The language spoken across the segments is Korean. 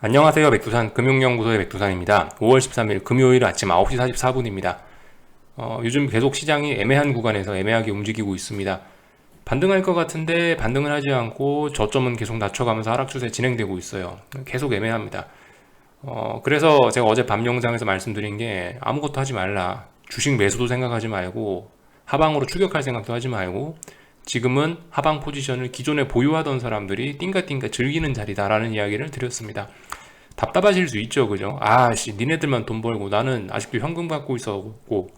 안녕하세요. 백두산 금융연구소의 백두산입니다. 5월 13일 금요일 아침 9시 44분입니다. 어, 요즘 계속 시장이 애매한 구간에서 애매하게 움직이고 있습니다. 반등할 것 같은데 반등을 하지 않고 저점은 계속 낮춰가면서 하락 추세 진행되고 있어요. 계속 애매합니다. 어, 그래서 제가 어제 밤 영상에서 말씀드린 게 아무것도 하지 말라. 주식 매수도 생각하지 말고 하방으로 추격할 생각도 하지 말고 지금은 하방 포지션을 기존에 보유하던 사람들이 띵가띵가 즐기는 자리다라는 이야기를 드렸습니다. 답답하실 수 있죠, 그죠? 아, 씨, 니네들만 돈 벌고 나는 아직도 현금 갖고 있었고,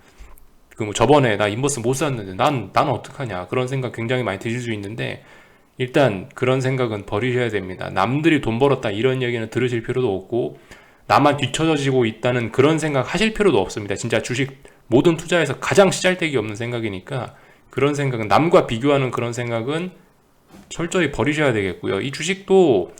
그 뭐 저번에 나 인버스 못 샀는데 난, 난 어떡하냐. 그런 생각 굉장히 많이 드실 수 있는데, 일단 그런 생각은 버리셔야 됩니다. 남들이 돈 벌었다 이런 얘기는 들으실 필요도 없고, 나만 뒤처져지고 있다는 그런 생각 하실 필요도 없습니다. 진짜 주식 모든 투자에서 가장 시잘데기 없는 생각이니까, 그런 생각은 남과 비교하는 그런 생각은 철저히 버리셔야 되겠고요. 이 주식도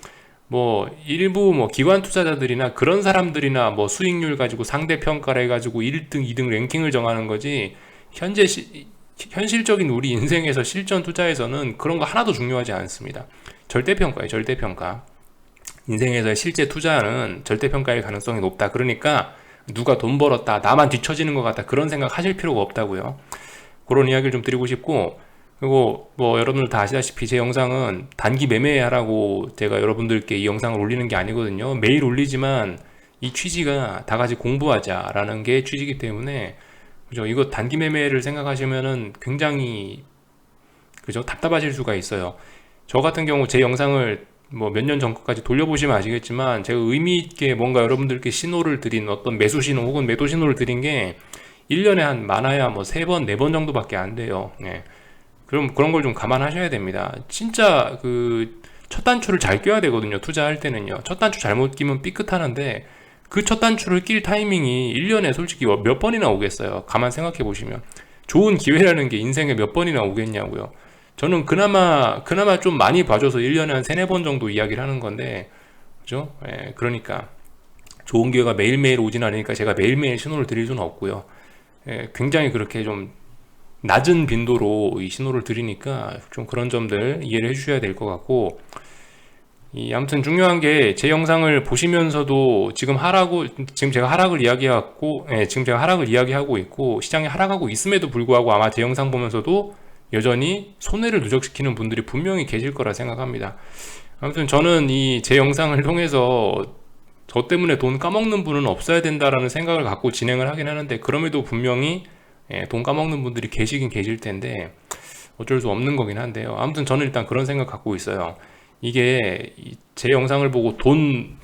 뭐 일부 뭐 기관 투자자들이나 그런 사람들이나 뭐 수익률 가지고 상대 평가를 해가지고 1등, 2등 랭킹을 정하는 거지 현재 시, 현실적인 우리 인생에서 실전 투자에서는 그런 거 하나도 중요하지 않습니다. 절대평가예요, 절대평가. 인생에서의 실제 투자는 절대평가일 가능성이 높다. 그러니까 누가 돈 벌었다, 나만 뒤처지는 것 같다. 그런 생각 하실 필요가 없다고요. 그런 이야기를 좀 드리고 싶고 그리고 뭐 여러분들 다 아시다시피 제 영상은 단기 매매하라고 제가 여러분들께 이 영상을 올리는 게 아니거든요. 매일 올리지만 이 취지가 다 같이 공부하자라는 게 취지이기 때문에 그죠? 이거 단기 매매를 생각하시면은 굉장히 그죠? 답답하실 수가 있어요. 저 같은 경우 제 영상을 뭐 몇 년 전까지 돌려보시면 아시겠지만 제가 의미 있게 뭔가 여러분들께 신호를 드린 어떤 매수 신호 혹은 매도 신호를 드린 게 1년에 한 많아야 뭐 3번, 4번 정도밖에 안 돼요. 네. 그럼 그런 걸 좀 감안하셔야 됩니다. 진짜 그 첫 단추를 잘 껴야 되거든요. 투자할 때는요. 첫 단추 잘못 끼면 삐끗하는데 그 첫 단추를 낄 타이밍이 1년에 솔직히 몇 번이나 오겠어요. 가만 생각해 보시면. 좋은 기회라는 게 인생에 몇 번이나 오겠냐고요. 저는 그나마, 그나마 좀 많이 봐줘서 1년에 한 3, 4번 정도 이야기를 하는 건데, 그죠? 예, 그러니까. 좋은 기회가 매일매일 오진 않으니까 제가 매일매일 신호를 드릴 수는 없고요. 예, 굉장히 그렇게 좀 낮은 빈도로 이 신호를 드리니까 좀 그런 점들 이해를 해주셔야 될 것 같고 이 아무튼 중요한 게 제 영상을 보시면서도 지금 하락고 지금 제가 하락을 이야기하고 예, 지금 제가 하락을 이야기하고 있고 시장이 하락하고 있음에도 불구하고 아마 제 영상 보면서도 여전히 손해를 누적시키는 분들이 분명히 계실 거라 생각합니다. 아무튼 저는 이 제 영상을 통해서 저 때문에 돈 까먹는 분은 없어야 된다라는 생각을 갖고 진행을 하긴 하는데 그럼에도 분명히 예, 돈 까먹는 분들이 계시긴 계실 텐데 어쩔 수 없는 거긴 한데요. 아무튼 저는 일단 그런 생각 갖고 있어요. 이게 제 영상을 보고 돈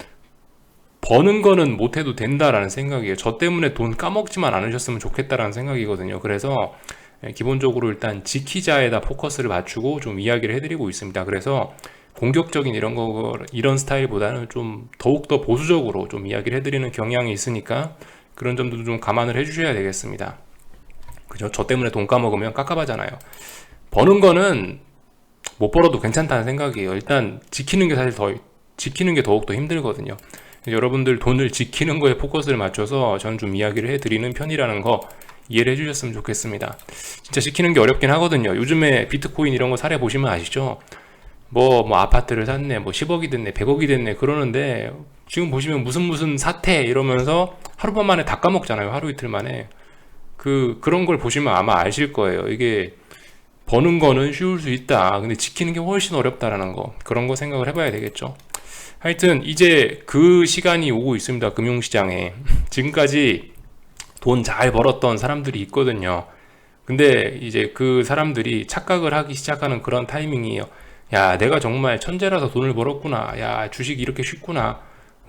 버는 거는 못해도 된다라는 생각이에요. 저 때문에 돈 까먹지만 않으셨으면 좋겠다라는 생각이거든요. 그래서 예, 기본적으로 일단 지키자에다 포커스를 맞추고 좀 이야기를 해드리고 있습니다. 그래서 공격적인 이런 거 이런 스타일보다는 좀 더욱 더 보수적으로 좀 이야기를 해드리는 경향이 있으니까 그런 점도 좀 감안을 해주셔야 되겠습니다. 그죠? 저 때문에 돈 까먹으면 깝깝하잖아요. 버는 거는 못 벌어도 괜찮다는 생각이에요. 일단 지키는 게 사실 더 지키는 게 더욱 더 힘들거든요. 여러분들 돈을 지키는 거에 포커스를 맞춰서 저는 좀 이야기를 해드리는 편이라는 거 이해를 해주셨으면 좋겠습니다. 진짜 지키는 게 어렵긴 하거든요. 요즘에 비트코인 이런 거 사례 보시면 아시죠? 뭐, 뭐, 아파트를 샀네, 뭐, 10억이 됐네, 100억이 됐네, 그러는데, 지금 보시면 무슨 무슨 사태 이러면서 하루밤 만에 다 까먹잖아요. 하루 이틀 만에. 그, 그런 걸 보시면 아마 아실 거예요. 이게, 버는 거는 쉬울 수 있다. 근데 지키는 게 훨씬 어렵다라는 거. 그런 거 생각을 해봐야 되겠죠. 하여튼, 이제 그 시간이 오고 있습니다. 금융시장에. 지금까지 돈 잘 벌었던 사람들이 있거든요. 근데 이제 그 사람들이 착각을 하기 시작하는 그런 타이밍이에요. 야, 내가 정말 천재라서 돈을 벌었구나. 야, 주식 이렇게 쉽구나.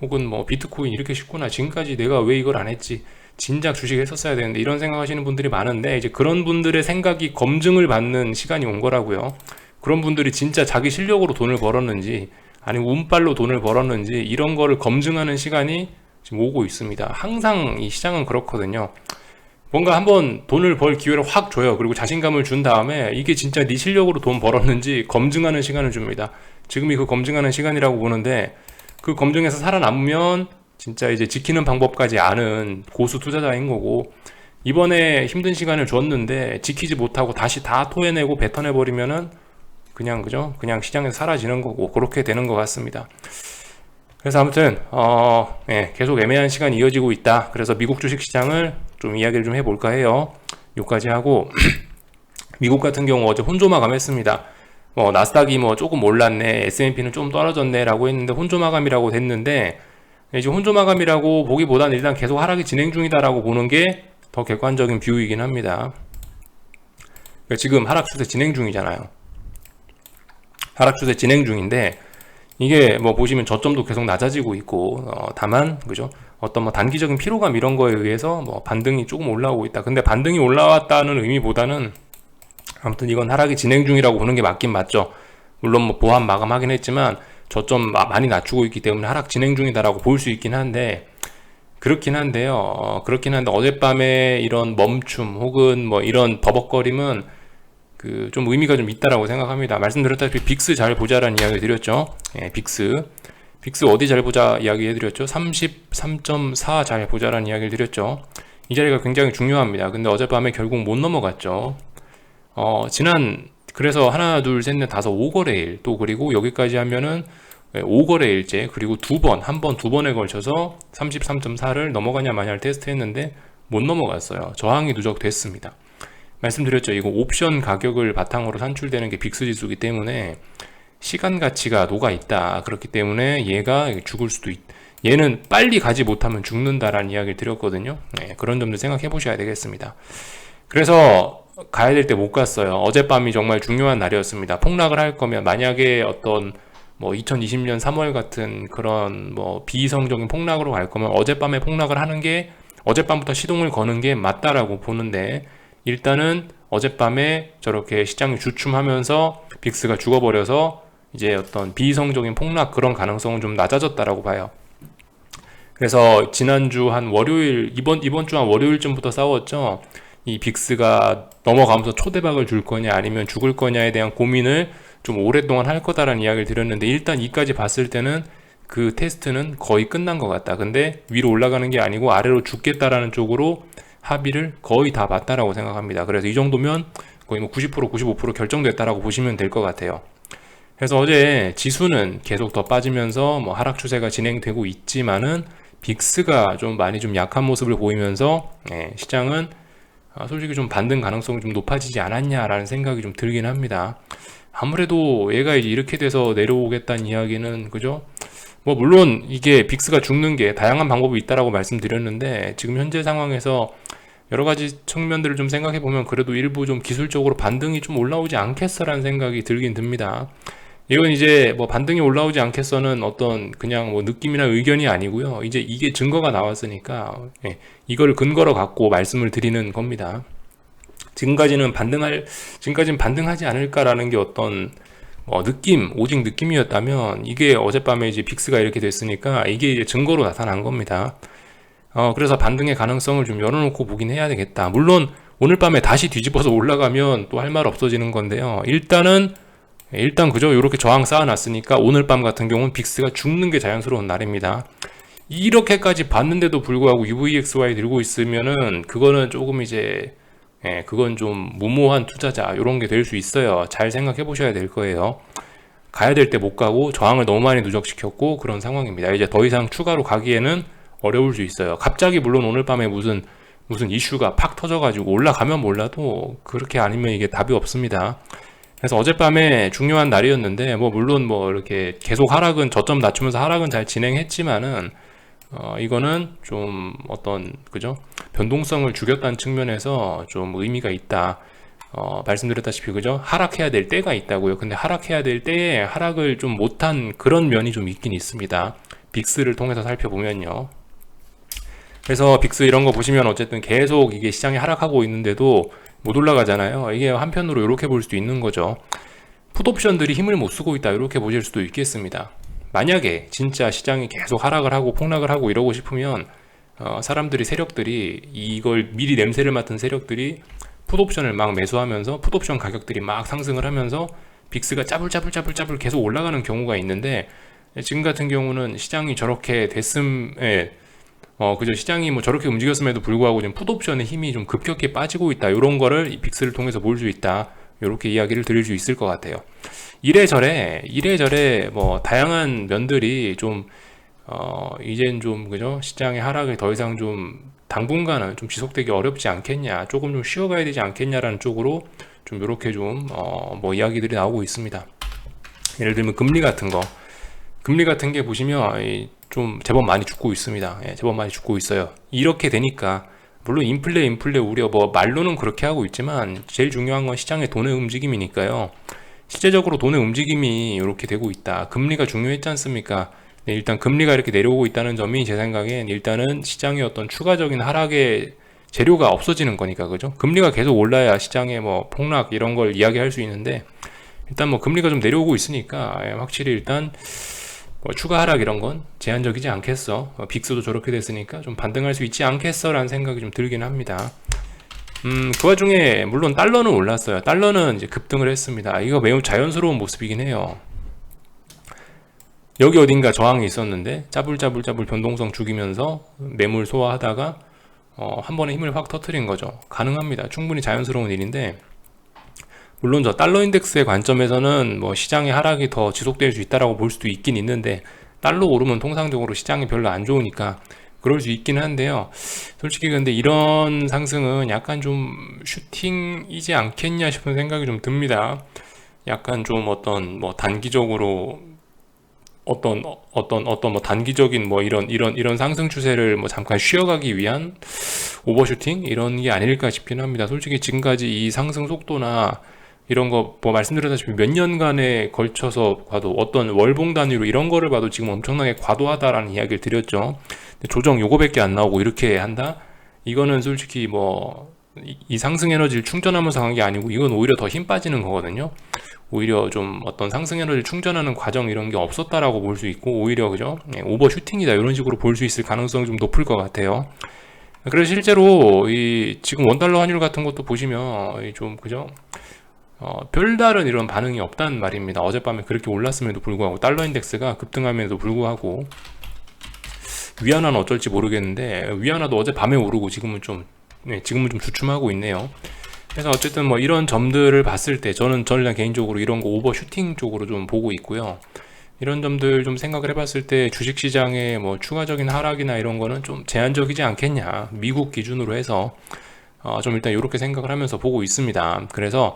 혹은 뭐 비트코인 이렇게 쉽구나. 지금까지 내가 왜 이걸 안 했지? 진작 주식 했었어야 되는데 이런 생각하시는 분들이 많은데 이제 그런 분들의 생각이 검증을 받는 시간이 온 거라고요. 그런 분들이 진짜 자기 실력으로 돈을 벌었는지 아니면 운빨로 돈을 벌었는지 이런 거를 검증하는 시간이 지금 오고 있습니다. 항상 이 시장은 그렇거든요. 뭔가 한번 돈을 벌 기회를 확 줘요. 그리고 자신감을 준 다음에 이게 진짜 네 실력으로 돈 벌었는지 검증하는 시간을 줍니다. 지금이 그 검증하는 시간이라고 보는데 그 검증에서 살아남으면 진짜 이제 지키는 방법까지 아는 고수 투자자인 거고 이번에 힘든 시간을 줬는데 지키지 못하고 다시 다 토해내고 뱉어내 버리면은 그냥 그죠? 그냥 시장에서 사라지는 거고 그렇게 되는 것 같습니다. 그래서 아무튼 어, 예, 계속 애매한 시간이 이어지고 있다. 그래서 미국 주식 시장을 좀 이야기를 좀 해볼까 해요. 여기까지 하고 미국 같은 경우 어제 혼조 마감했습니다. 뭐 나스닥이 뭐 조금 올랐네, S&P는 좀 떨어졌네라고 했는데 혼조 마감이라고 됐는데 예, 지금 혼조 마감이라고 보기보다는 일단 계속 하락이 진행 중이다라고 보는 게 더 객관적인 뷰이긴 합니다. 그러니까 지금 하락 추세 진행 중이잖아요. 하락 추세 진행 중인데 이게 뭐 보시면 저점도 계속 낮아지고 있고 어, 다만 그죠 어떤 뭐 단기적인 피로감 이런 거에 의해서 뭐 반등이 조금 올라오고 있다. 근데 반등이 올라왔다는 의미보다는 아무튼 이건 하락이 진행 중이라고 보는 게 맞긴 맞죠. 물론 뭐 보합 마감하긴 했지만 저점 많이 낮추고 있기 때문에 하락 진행 중이다라고 볼 수 있긴 한데 그렇긴 한데요. 어, 그렇긴 한데 어젯밤에 이런 멈춤 혹은 뭐 이런 버벅거림은 그 좀 의미가 좀 있다라고 생각합니다. 말씀드렸다시피 빅스 잘 보자라는 이야기 드렸죠. 예, 빅스. 빅스 어디 잘 보자 이야기 해드렸죠. 33.4 잘 보자라는 이야기를 드렸죠. 이 자리가 굉장히 중요합니다. 근데 어젯밤에 결국 못 넘어갔죠. 어, 지난 그래서 하나 둘 셋 넷 다섯 5거래일 또 그리고 여기까지 하면은 5거래일째 그리고 두 번, 한 번, 두 번에 걸쳐서 33.4를 넘어가냐 마냐를 테스트 했는데 못 넘어갔어요. 저항이 누적됐습니다. 말씀드렸죠. 이거 옵션 가격을 바탕으로 산출되는 게 빅스 지수이기 때문에 시간 가치가 녹아 있다. 그렇기 때문에 얘가 죽을 수도 있. 얘는 빨리 가지 못하면 죽는다라는 이야기를 드렸거든요. 네, 그런 점도 생각해 보셔야 되겠습니다. 그래서 가야 될 때 못 갔어요. 어젯밤이 정말 중요한 날이었습니다. 폭락을 할 거면 만약에 어떤 뭐 2020년 3월 같은 그런 뭐 비이성적인 폭락으로 갈 거면 어젯밤에 폭락을 하는 게 어젯밤부터 시동을 거는 게 맞다라고 보는데 일단은 어젯밤에 저렇게 시장이 주춤하면서 빅스가 죽어버려서 이제 어떤 비이성적인 폭락 그런 가능성은 좀 낮아졌다라고 봐요. 그래서 지난주 한 월요일 이번 이번 주 한 월요일쯤부터 싸웠죠. 이 빅스가 넘어가면서 초대박을 줄 거냐 아니면 죽을 거냐에 대한 고민을 좀 오랫동안 할 거다라는 이야기를 드렸는데 일단 이까지 봤을 때는 그 테스트는 거의 끝난 것 같다. 근데 위로 올라가는 게 아니고 아래로 죽겠다라는 쪽으로 합의를 거의 다 봤다라고 생각합니다. 그래서 이 정도면 거의 뭐 90% 95% 결정됐다라고 보시면 될 것 같아요. 그래서 어제 지수는 계속 더 빠지면서 뭐 하락 추세가 진행되고 있지만은 빅스가 좀 많이 좀 약한 모습을 보이면서 예, 시장은 아, 솔직히 좀 반등 가능성이 좀 높아지지 않았냐라는 생각이 좀 들긴 합니다. 아무래도 얘가 이제 이렇게 돼서 내려오겠다는 이야기는 그죠? 뭐 물론 이게 빅스가 죽는 게 다양한 방법이 있다라고 말씀드렸는데 지금 현재 상황에서 여러 가지 측면들을 좀 생각해 보면 그래도 일부 좀 기술적으로 반등이 좀 올라오지 않겠어라는 생각이 들긴 듭니다. 이건 이제 뭐 반등이 올라오지 않겠어는 어떤 그냥 뭐 느낌이나 의견이 아니고요. 이제 이게 증거가 나왔으니까 예, 이걸 근거로 갖고 말씀을 드리는 겁니다. 지금까지는 반등할 지금까지는 반등하지 않을까라는 게 어떤 어, 느낌 오직 느낌이었다면 이게 어젯밤에 이제 빅스가 이렇게 됐으니까 이게 이제 증거로 나타난 겁니다. 어, 그래서 반등의 가능성을 좀 열어놓고 보긴 해야 되겠다. 물론 오늘 밤에 다시 뒤집어서 올라가면 또 할 말 없어지는 건데요. 일단은 일단 그죠 이렇게 저항 쌓아놨으니까 오늘 밤 같은 경우는 빅스가 죽는 게 자연스러운 날입니다. 이렇게까지 봤는데도 불구하고 UVXY 들고 있으면은 그거는 조금 이제 예, 그건 좀 무모한 투자자 이런 게 될 수 있어요. 잘 생각해 보셔야 될 거예요. 가야 될 때 못 가고 저항을 너무 많이 누적시켰고 그런 상황입니다. 이제 더 이상 추가로 가기에는 어려울 수 있어요. 갑자기 물론 오늘 밤에 무슨 무슨 이슈가 팍 터져가지고 올라가면 몰라도 그렇게 아니면 이게 답이 없습니다. 그래서 어젯밤에 중요한 날이었는데 뭐 물론 뭐 이렇게 계속 하락은 저점 낮추면서 하락은 잘 진행했지만은 어 이거는 좀 어떤 그죠 변동성을 죽였다는 측면에서 좀 의미가 있다. 어, 말씀드렸다시피 그죠 하락해야 될 때가 있다고요. 근데 하락해야 될 때에 하락을 좀 못한 그런 면이 좀 있긴 있습니다. 빅스를 통해서 살펴보면요. 그래서 빅스 이런 거 보시면 어쨌든 계속 이게 시장이 하락하고 있는데도 못 올라가잖아요. 이게 한편으로 이렇게 볼 수도 있는 거죠. 풋옵션들이 힘을 못 쓰고 있다 이렇게 보실 수도 있겠습니다. 만약에 진짜 시장이 계속 하락을 하고 폭락을 하고 이러고 싶으면 어, 사람들이 세력들이 이걸 미리 냄새를 맡은 세력들이 풋옵션을 막 매수하면서 풋옵션 가격들이 막 상승을 하면서 빅스가 짜불짜불짜불짜불 계속 올라가는 경우가 있는데 지금 같은 경우는 시장이 저렇게 됐음에 어 그죠 시장이 뭐 저렇게 움직였음에도 불구하고 지금 풋옵션의 힘이 좀 급격히 빠지고 있다. 이런 거를 이 빅스를 통해서 볼 수 있다 이렇게 이야기를 드릴 수 있을 것 같아요 이래저래 이래저래 뭐 다양한 면들이 좀 어, 이젠 좀 그죠 시장의 하락이 더 이상 좀 당분간은 좀 지속되기 어렵지 않겠냐 조금 좀 쉬어가야 되지 않겠냐라는 쪽으로 좀 이렇게 좀 어, 뭐 이야기들이 나오고 있습니다. 예를 들면 금리 같은 거 금리 같은 게 보시면 이, 좀 제법 많이 죽고 있습니다. 예, 제법 많이 죽고 있어요. 이렇게 되니까 물론 인플레 인플레 우려 뭐 말로는 그렇게 하고 있지만 제일 중요한 건 시장의 돈의 움직임이니까요. 실제적으로 돈의 움직임이 이렇게 되고 있다. 금리가 중요했지 않습니까? 네, 일단 금리가 이렇게 내려오고 있다는 점이 제 생각엔 일단은 시장의 어떤 추가적인 하락의 재료가 없어지는 거니까 그죠? 금리가 계속 올라야 시장의 뭐 폭락 이런 걸 이야기할 수 있는데 일단 뭐 금리가 좀 내려오고 있으니까 예, 확실히 일단 뭐 추가 하락 이런 건 제한적이지 않겠어. 어, 빅스도 저렇게 됐으니까 좀 반등할 수 있지 않겠어라는 생각이 좀 들긴 합니다. 음, 그 와중에 물론 달러는 올랐어요. 달러는 이제 급등을 했습니다. 이거 매우 자연스러운 모습이긴 해요. 여기 어딘가 저항이 있었는데 짜불짜불짜불 변동성 죽이면서 매물 소화하다가 어, 한 번에 힘을 확 터트린 거죠. 가능합니다. 충분히 자연스러운 일인데 물론 저 달러 인덱스의 관점에서는 뭐 시장의 하락이 더 지속될 수 있다라고 볼 수도 있긴 있는데 달러 오르면 통상적으로 시장이 별로 안 좋으니까 그럴 수 있긴 한데요. 솔직히 근데 이런 상승은 약간 좀 슈팅이지 않겠냐 싶은 생각이 좀 듭니다. 약간 좀 어떤 뭐 단기적으로 어떤 어떤 어떤 뭐 단기적인 뭐 이런 이런 이런 상승 추세를 뭐 잠깐 쉬어가기 위한 오버슈팅 이런 게 아닐까 싶긴 합니다. 솔직히 지금까지 이 상승 속도나 이런 거 뭐 말씀드렸다시피 몇 년간에 걸쳐서 봐도 어떤 월봉 단위로 이런 거를 봐도 지금 엄청나게 과도하다라는 이야기를 드렸죠. 조정 요거밖에 안 나오고 이렇게 한다? 이거는 솔직히 뭐 이 상승 에너지를 충전하면서 간게 아니고 이건 오히려 더 힘 빠지는 거거든요. 오히려 좀 어떤 상승 에너지를 충전하는 과정 이런 게 없었다라고 볼 수 있고 오히려 그죠 네, 오버 슈팅이다 이런 식으로 볼 수 있을 가능성이 좀 높을 것 같아요. 그래서 실제로 이 지금 원달러 환율 같은 것도 보시면 좀 그죠 어, 별다른 이런 반응이 없다는 말입니다. 어젯밤에 그렇게 올랐음에도 불구하고 달러 인덱스가 급등함에도 불구하고 위안화는 어쩔지 모르겠는데 위안화도 어제 밤에 오르고 지금은 좀 네, 지금은 좀 주춤하고 있네요. 그래서 어쨌든 뭐 이런 점들을 봤을 때 저는 저는 개인적으로 이런 거 오버슈팅 쪽으로 좀 보고 있고요. 이런 점들 좀 생각을 해봤을 때 주식시장의 뭐 추가적인 하락이나 이런 거는 좀 제한적이지 않겠냐 미국 기준으로 해서 어, 좀 일단 이렇게 생각을 하면서 보고 있습니다. 그래서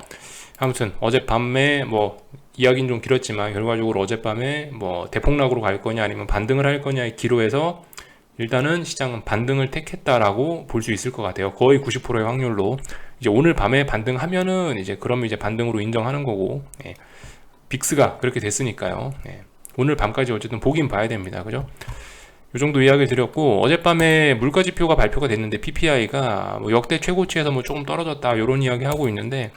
아무튼 어젯밤에 뭐 이야기는 좀 길었지만 결과적으로 어젯밤에 뭐 대폭락으로 갈 거냐 아니면 반등을 할 거냐의 기로에서 일단은 시장은 반등을 택했다라고 볼 수 있을 것 같아요. 거의 90%의 확률로 이제 오늘 밤에 반등하면은 이제 그러면 이제 반등으로 인정하는 거고 예. 빅스가 그렇게 됐으니까요. 예. 오늘 밤까지 어쨌든 보긴 봐야 됩니다. 그죠? 이 정도 이야기 드렸고 어젯밤에 물가 지표가 발표가 됐는데 PPI가 뭐 역대 최고치에서 뭐 조금 떨어졌다 이런 이야기 하고 있는데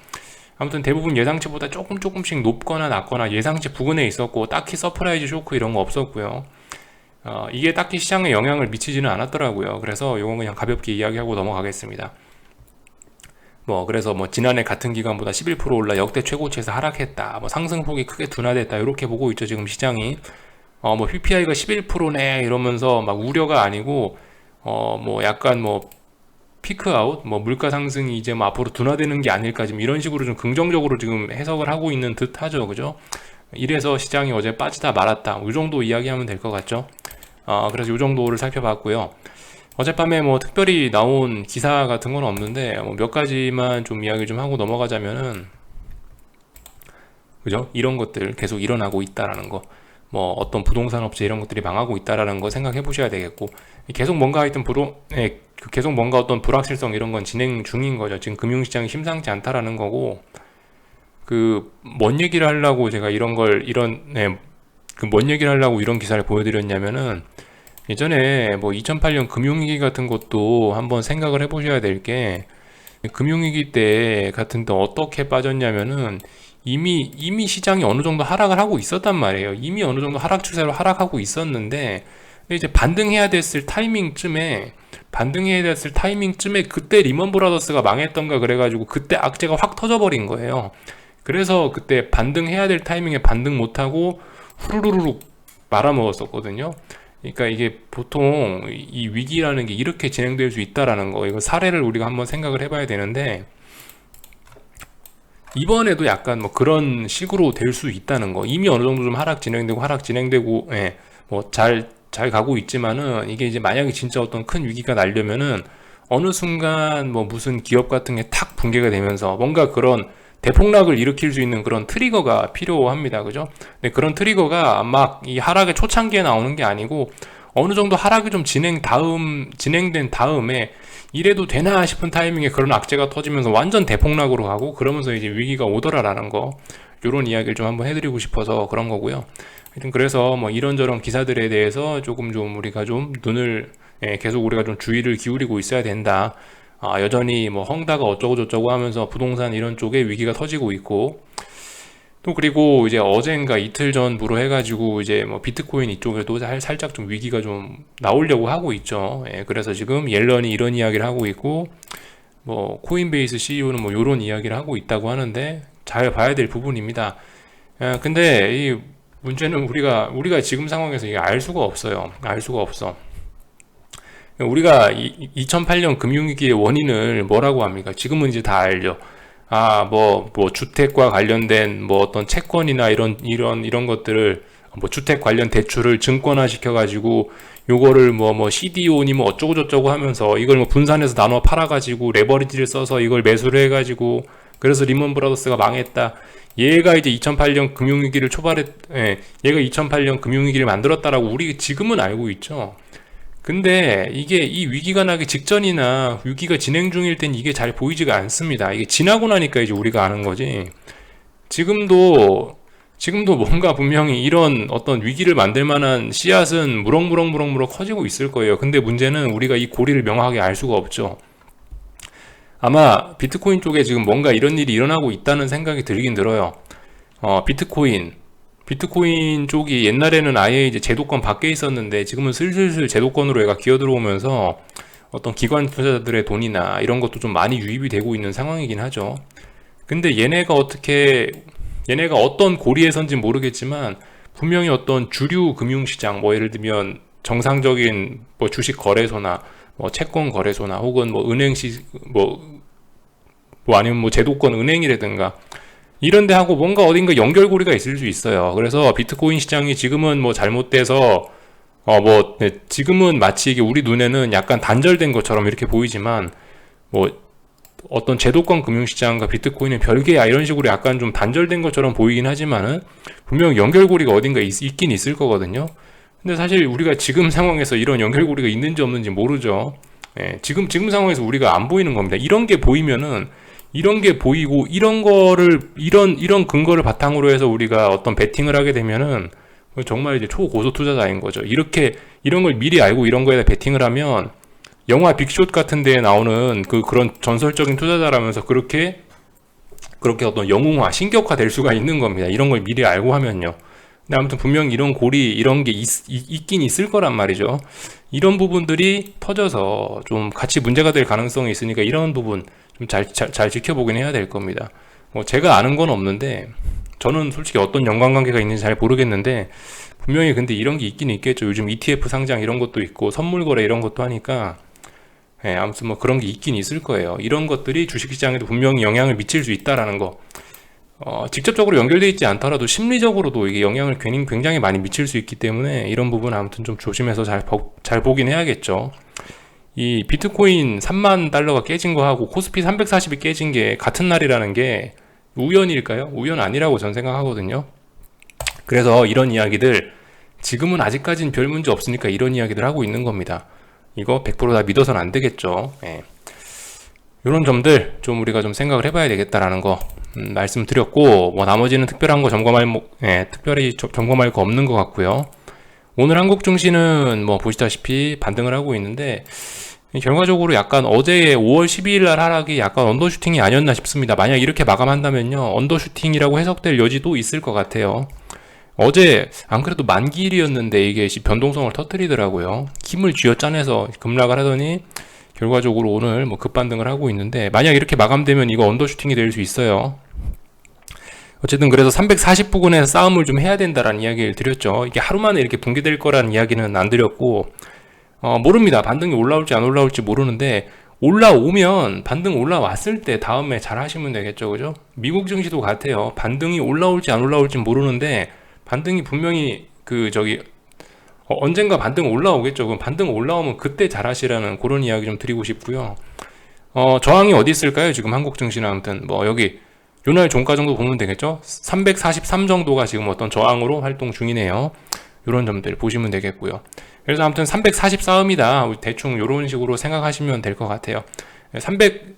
아무튼 대부분 예상치보다 조금 조금씩 높거나 낮거나 예상치 부근에 있었고 딱히 서프라이즈 쇼크 이런 거 없었고요. 어, 이게 딱히 시장에 영향을 미치지는 않았더라고요. 그래서 이건 그냥 가볍게 이야기하고 넘어가겠습니다. 뭐 그래서 뭐 지난해 같은 기간보다 11% 올라 역대 최고치에서 하락했다. 뭐 상승폭이 크게 둔화됐다. 이렇게 보고 있죠. 지금 시장이. 어뭐 PPI가 11%네 이러면서 막 우려가 아니고 어뭐 약간 뭐 피크아웃, 뭐 물가 상승이 이제 뭐 앞으로 둔화되는 게 아닐까 지금 이런 식으로 좀 긍정적으로 지금 해석을 하고 있는 듯하죠, 그죠? 이래서 시장이 어제 빠지다 말았다, 이 정도 이야기하면 될 것 같죠? 어, 그래서 이 정도를 살펴봤고요. 어젯밤에 뭐 특별히 나온 기사 같은 건 없는데 뭐 몇 가지만 좀 이야기 좀 하고 넘어가자면은 그죠? 이런 것들 계속 일어나고 있다라는 거. 뭐 어떤 부동산 업체 이런 것들이 망하고 있다라는 거 생각해 보셔야 되겠고 계속 뭔가 하여튼 부동 예, 그 계속 뭔가 어떤 불확실성 이런 건 진행 중인 거죠. 지금 금융시장이 심상치 않다라는 거고 그 뭔 얘기를 하려고 제가 이런 걸 이런 네, 그뭔 얘기를 하려고 이런 기사를 보여드렸냐면은 예전에 뭐 2008년 금융위기 같은 것도 한번 생각을 해보셔야 될 게 금융위기 때 같은 때 어떻게 빠졌냐면은 이미 이미 시장이 어느 정도 하락을 하고 있었단 말이에요. 이미 어느 정도 하락 추세로 하락하고 있었는데 이제 반등해야 됐을 타이밍쯤에 반등해야 됐을 타이밍쯤에 그때 리먼 브라더스가 망했던가 그래가지고 그때 악재가 확 터져버린 거예요. 그래서 그때 반등해야 될 타이밍에 반등 못하고 후루루룩 말아먹었었거든요. 그러니까 이게 보통 이 위기라는 게 이렇게 진행될 수 있다라는 거, 이거 사례를 우리가 한번 생각을 해봐야 되는데, 이번에도 약간 뭐 그런 식으로 될 수 있다는 거. 이미 어느 정도 좀 하락 진행되고 하락 진행되고 예, 뭐잘 잘 가고 있지만은 이게 이제 만약에 진짜 어떤 큰 위기가 날려면은 어느 순간 뭐 무슨 기업 같은 게 탁 붕괴가 되면서 뭔가 그런 대폭락을 일으킬 수 있는 그런 트리거가 필요합니다. 그죠? 근데 그런 트리거가 막 이 하락의 초창기에 나오는 게 아니고 어느 정도 하락이 좀 진행 다음 진행된 다음에 이래도 되나 싶은 타이밍에 그런 악재가 터지면서 완전 대폭락으로 가고 그러면서 이제 위기가 오더라라는 거 이런 이야기를 좀 한번 해드리고 싶어서 그런 거고요. 하여튼 그래서 뭐 이런저런 기사들에 대해서 조금 좀 우리가 좀 눈을 예, 계속 우리가 좀 주의를 기울이고 있어야 된다. 아, 여전히 뭐 헝다가 어쩌고 저쩌고 하면서 부동산 이런 쪽에 위기가 터지고 있고 또 그리고 이제 어젠가 이틀 전부로 해가지고 이제 뭐 비트코인 이쪽에도 살- 살짝 좀 위기가 좀 나오려고 하고 있죠. 예, 그래서 지금 옐런이 이런 이야기를 하고 있고 뭐 코인베이스 CEO는 뭐 이런 이야기를 하고 있다고 하는데 잘 봐야 될 부분입니다. 예, 근데 이 문제는 우리가 우리가 지금 상황에서 이게 알 수가 없어요. 알 수가 없어. 우리가 이, 2008년 금융위기의 원인을 뭐라고 합니까? 지금은 이제 다 알죠. 아, 뭐, 뭐, 주택과 관련된 뭐 어떤 채권이나 이런, 이런, 이런 것들을 뭐 주택 관련 대출을 증권화 시켜가지고 요거를 뭐, 뭐, CDO니 뭐 어쩌고저쩌고 하면서 이걸 뭐 분산해서 나눠 팔아가지고 레버리지를 써서 이걸 매수를 해가지고 그래서 리먼 브라더스가 망했다. 얘가 이제 2008년 금융위기를 초발했, 예, 얘가 2008년 금융위기를 만들었다라고 우리 지금은 알고 있죠. 근데 이게 이 위기가 나기 직전이나 위기가 진행 중일 땐 이게 잘 보이지가 않습니다. 이게 지나고 나니까 이제 우리가 아는 거지. 지금도 지금도 뭔가 분명히 이런 어떤 위기를 만들 만한 씨앗은 무럭무럭무럭무럭 커지고 있을 거예요. 근데 문제는 우리가 이 고리를 명확하게 알 수가 없죠. 아마 비트코인 쪽에 지금 뭔가 이런 일이 일어나고 있다는 생각이 들긴 들어요. 어, 비트코인 비트코인 쪽이 옛날에는 아예 이제 제도권 밖에 있었는데 지금은 슬슬슬 제도권으로 얘가 기어 들어오면서 어떤 기관 투자자들의 돈이나 이런 것도 좀 많이 유입이 되고 있는 상황이긴 하죠. 근데 얘네가 어떻게 얘네가 어떤 고리에 선지 모르겠지만 분명히 어떤 주류 금융시장 뭐 예를 들면 정상적인 뭐 주식 거래소나 뭐 채권 거래소나 혹은 뭐 은행 시 뭐, 뭐 아니면 뭐 제도권 은행이라든가 이런 데 하고 뭔가 어딘가 연결고리가 있을 수 있어요. 그래서 비트코인 시장이 지금은 뭐 잘못돼서 어뭐 네, 지금은 마치 이게 우리 눈에는 약간 단절된 것처럼 이렇게 보이지만 뭐 어떤 제도권 금융시장과 비트코인은 별개야 이런 식으로 약간 좀 단절된 것처럼 보이긴 하지만은 분명 연결고리가 어딘가 있, 있긴 있을 거거든요. 근데 사실 우리가 지금 상황에서 이런 연결고리가 있는지 없는지 모르죠. 예, 지금 지금 상황에서 우리가 안 보이는 겁니다. 이런 게 보이면은 이런 게 보이고 이런 거를 이런 이런 근거를 바탕으로 해서 우리가 어떤 베팅을 하게 되면은 정말 이제 초고소 투자자인 거죠. 이렇게 이런 걸 미리 알고 이런 거에다 베팅을 하면 영화 빅숏 같은 데에 나오는 그 그런 전설적인 투자자라면서 그렇게 그렇게 어떤 영웅화, 신격화 될 수가 있는 겁니다. 이런 걸 미리 알고 하면요. 근데 아무튼 분명 이런 고리 이런 게 있, 있긴 있을 거란 말이죠. 이런 부분들이 터져서 좀 같이 문제가 될 가능성이 있으니까 이런 부분 좀 잘 잘 잘 지켜보긴 해야 될 겁니다. 뭐 제가 아는 건 없는데 저는 솔직히 어떤 연관관계가 있는지 잘 모르겠는데 분명히 근데 이런 게 있긴 있겠죠. 요즘 ETF 상장 이런 것도 있고 선물 거래 이런 것도 하니까 예, 아무튼 뭐 그런 게 있긴 있을 거예요. 이런 것들이 주식시장에도 분명히 영향을 미칠 수 있다라는 거. 어, 직접적으로 연결되어 있지 않더라도 심리적으로도 이게 영향을 괜히 굉장히 많이 미칠 수 있기 때문에 이런 부분 아무튼 좀 조심해서 잘, 보, 잘 보긴 해야겠죠. 이 비트코인 3만 달러가 깨진 거하고 코스피 340이 깨진 게 같은 날이라는 게 우연일까요? 우연 아니라고 전 생각하거든요. 그래서 이런 이야기들 지금은 아직까지는 별 문제 없으니까 이런 이야기들 하고 있는 겁니다. 이거 100%다 믿어서는 안 되겠죠. 예. 이런 점들 좀 우리가 좀 생각을 해봐야 되겠다라는 거 음, 말씀드렸고 뭐 나머지는 특별한 거 점검할 뭐, 예, 특별히 저, 점검할 거 없는 것 같고요. 오늘 한국 증시는 뭐 보시다시피 반등을 하고 있는데 결과적으로 약간 어제 5월 12일 날 하락이 약간 언더슈팅이 아니었나 싶습니다. 만약 이렇게 마감한다면요 언더슈팅이라고 해석될 여지도 있을 것 같아요. 어제 안 그래도 만기일이었는데 이게 변동성을 터뜨리더라고요. 힘을 쥐어짜내서 급락을 하더니 결과적으로 오늘 뭐 급반등을 하고 있는데 만약 이렇게 마감되면 이거 언더슈팅이 될 수 있어요. 어쨌든 그래서 340 부근에서 싸움을 좀 해야 된다라는 이야기를 드렸죠. 이게 하루 만에 이렇게 붕괴될 거라는 이야기는 안 드렸고 어, 모릅니다. 반등이 올라올지 안 올라올지 모르는데 올라오면 반등 올라왔을 때 다음에 잘 하시면 되겠죠. 그죠? 미국 증시도 같아요. 반등이 올라올지 안 올라올지 모르는데 반등이 분명히 그 저기 어, 언젠가 반등 올라오겠죠. 그럼 반등 올라오면 그때 잘 하시라는 그런 이야기 좀 드리고 싶고요. 어, 저항이 어디 있을까요? 지금 한국 증시는 아무튼 뭐 여기 요날 종가 정도 보면 되겠죠? 343 정도가 지금 어떤 저항으로 활동 중이네요. 이런 점들 보시면 되겠고요. 그래서 아무튼 344입니다. 대충 이런 식으로 생각하시면 될 것 같아요. 300,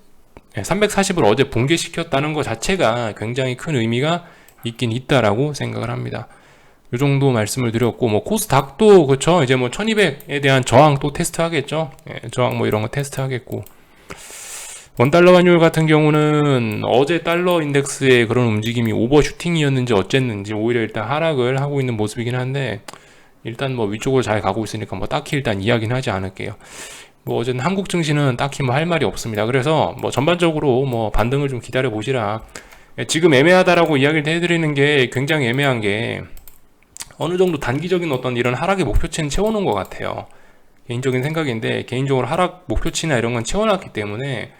340을 어제 붕괴시켰다는 것 자체가 굉장히 큰 의미가 있긴 있다라고 생각을 합니다. 이 정도 말씀을 드렸고, 뭐, 코스닥도, 그쵸. 이제 뭐, 1200에 대한 저항 또 테스트 하겠죠. 예, 저항 뭐 이런 거 테스트 하겠고. 원달러 환율 같은 경우는 어제 달러 인덱스의 그런 움직임이 오버슈팅이었는지 어쨌는지 오히려 일단 하락을 하고 있는 모습이긴 한데 일단 뭐 위쪽으로 잘 가고 있으니까 뭐 딱히 일단 이야기는 하지 않을게요. 뭐 어제는 한국 증시는 딱히 뭐 할 말이 없습니다. 그래서 뭐 전반적으로 뭐 반등을 좀 기다려 보시라. 지금 애매하다라고 이야기를 해드리는 게 굉장히 애매한 게 어느 정도 단기적인 어떤 이런 하락의 목표치는 채워놓은 것 같아요. 개인적인 생각인데 개인적으로 하락 목표치나 이런 건 채워놨기 때문에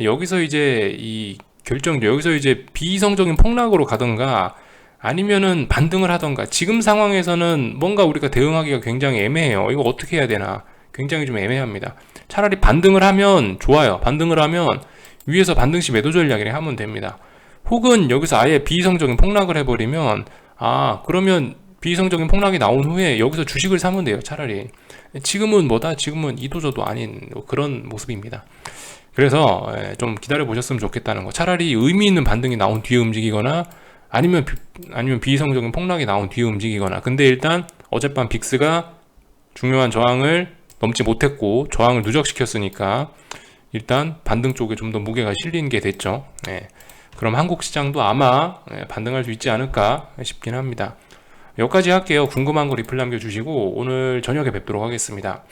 여기서 이제 이 결정 여기서 이제 비이성적인 폭락으로 가던가 아니면은 반등을 하던가 지금 상황에서는 뭔가 우리가 대응하기가 굉장히 애매해요. 이거 어떻게 해야 되나? 굉장히 좀 애매합니다. 차라리 반등을 하면 좋아요. 반등을 하면 위에서 반등 시 매도 전략이라 하면 됩니다. 혹은 여기서 아예 비이성적인 폭락을 해버리면 아 그러면 비이성적인 폭락이 나온 후에 여기서 주식을 사면 돼요. 차라리 지금은 뭐다? 지금은 이도저도 아닌 뭐 그런 모습입니다. 그래서 예, 좀 기다려 보셨으면 좋겠다는 거. 차라리 의미 있는 반등이 나온 뒤에 움직이거나 아니면 비, 아니면 비이성적인 폭락이 나온 뒤에 움직이거나. 근데 일단 어젯밤 빅스가 중요한 저항을 넘지 못했고 저항을 누적시켰으니까 일단 반등 쪽에 좀 더 무게가 실리는 게 됐죠. 네. 그럼 한국 시장도 아마 예, 반등할 수 있지 않을까 싶긴 합니다. 여기까지 할게요. 궁금한 거 리플 남겨주시고 오늘 저녁에 뵙도록 하겠습니다.